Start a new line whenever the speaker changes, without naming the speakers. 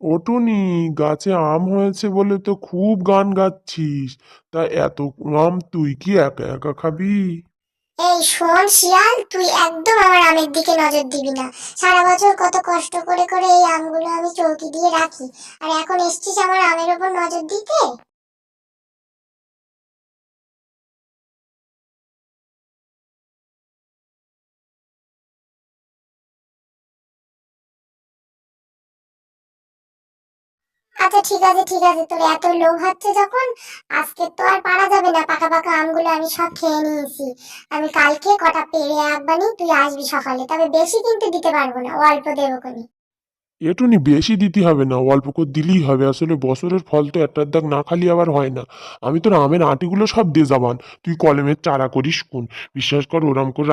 ওটুনি গাছে আম হয়েছে বলে তো খুব গান গাচ্ছিস। তা এত আম তুই কি একা একা খাবি?
এই শোন শিয়াল, তুই একদম আমার আমের দিকে নজর দিবি না। সারা বছর কত কষ্ট করে করে এই আমগুলো আমি চৌকি দিয়ে রাখি। আর এখন এসছিস আমার আমের ওপর নজর দিতে? আচ্ছা ঠিক আছে ঠিক আছে। তোর এত লোভ হচ্ছে যখন, আজকে তো আর পারা যাবে না। পাকা পাকা আমগুলো আমি সব খেয়ে নিয়েছি। আমি কালকে কটা পেরে আনবানি তুই আসবি সকালে। তবে বেশি কিন্তু দিতে পারব না, অল্প দেবো কোনি
এটুনি বেশি দিতে হবে না, অল্প করে দিলেই হবে। আসলে বছরের ফল তো একটার দাগ না খালি আবার হয় না। আমি তোর আমের আটিগুলো সব দিয়ে যাবান তুই কলমের চারা করিস, কোন। বিশ্বাস কর, ওরম করে